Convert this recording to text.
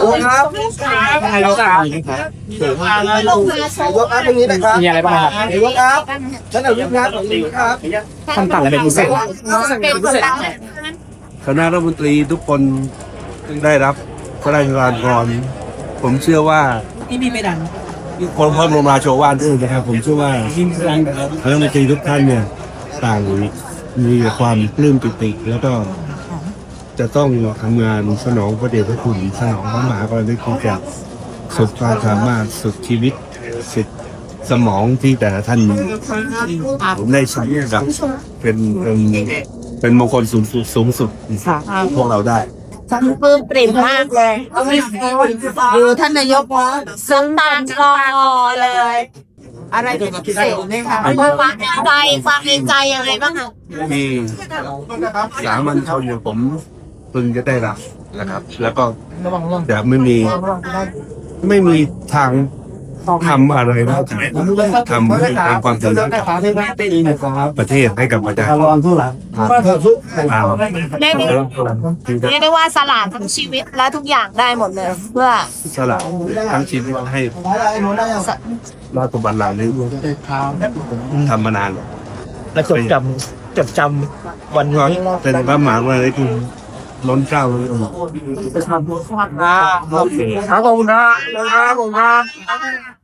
โอ้ครับนายกครับนายกครับตรงนี้นะครับมีอะไรบ้างครับนายกครับท่านนายกครับตรงนี้ครับขั้นต่ำอะไรเป็นพิเศษเป็นคนละคณะรัฐมนตรีทุกคนได้รับพระราชทานพรผมเชื่อว่านี่มีไม่ดังคนพระบรมราโชวาทด้วยนะครับ ผมเชื่อว่าคณะรัฐมนตรีทุกท่านเนี่ยต่างมีความปลื้มปิติแล้วก็ จะต้องทำงานสนองพระเดชพระคุณสนองพระมหากรณาธิคุณจากสุดความสามารถสุดชีวิตสุดสมองที่แต่ละท่านมีผมได้ใช้กับเป็นเป็นเป็นมงคลสูงสุดสูงสุดพวกเราได้ฉันปลื้มปริ่มมากเลยดูท่านนายกสมตานรอเลย อะไรเป็นพิเศษไหมคะความในใจความในใจยังไงบ้างคะมีสามัญชนอยู่ผม พึงจะได้รับนะครับ แล้วก็จะไม่มีไม่มีทางทำอะไรนอกจากทำให้ทำความสำเร็จประเทศให้กับประชาชนเรียกได้เรียกได้ว่าสลาดทั้งชีวิตและทุกอย่างได้หมดเลย เพื่อสละทั้งชีวิตให้ราชบัลลังก์นี้ทำมานานแล้วและจดจำจดจำวันก็นี้เป็นพระมหากรุณาธิคุณ ล้นเกล้าล้นกระหม่อมครับขอบคุณครับขอบคุณครับ